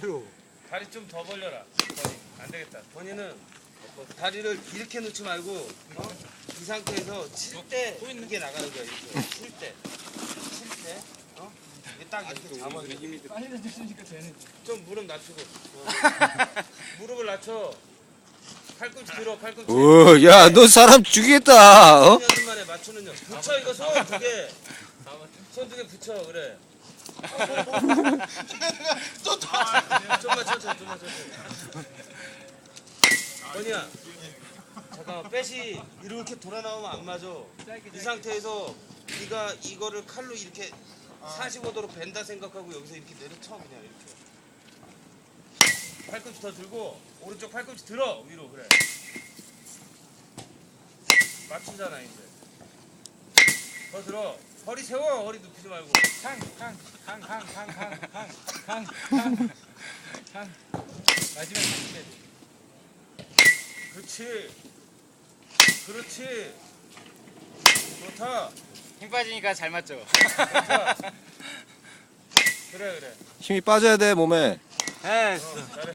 팔로. 다리 좀 더 벌려라. 버니. 안 되겠다. 버니는 다리를 이렇게 놓지 말고 어? 이 상태에서 칠 때 이게 나가는 거야. 이렇게 칠 때. 칠 때. 어? 이게 딱 이렇게 잡아줘. 빨리 해주시니까 쟤는 좀 무릎 낮추고. 어. 무릎을 낮춰. 팔꿈치 들어. 팔꿈치. 오, 야, 너 사람 죽이겠다. 어? 1년 만에 맞추는 년. 붙여 이거 손 두 개. 손 두 개 붙여 그래. 또 좀만 천천히 좀만 천천히. 원이야. 잠깐만 빼시 이렇게 돌아 나오면 안 맞아. 이 상태에서 네가 이거를 칼로 이렇게 45도로 벤다 생각하고 여기서 이렇게 내려쳐 그냥 이렇게. 팔꿈치 더 들고 오른쪽 팔꿈치 들어 위로 그래. 맞추잖아 이제. 더 들어. 허리 세워. 허리 눕히지 말고. 캉캉캉캉캉캉캉캉 마지막 칸 그렇지. 그렇지. 좋다. 힘 빠지니까 잘 맞죠? 그래 그래. 힘이 빠져야 돼, 몸에. 네. 어, 잘해.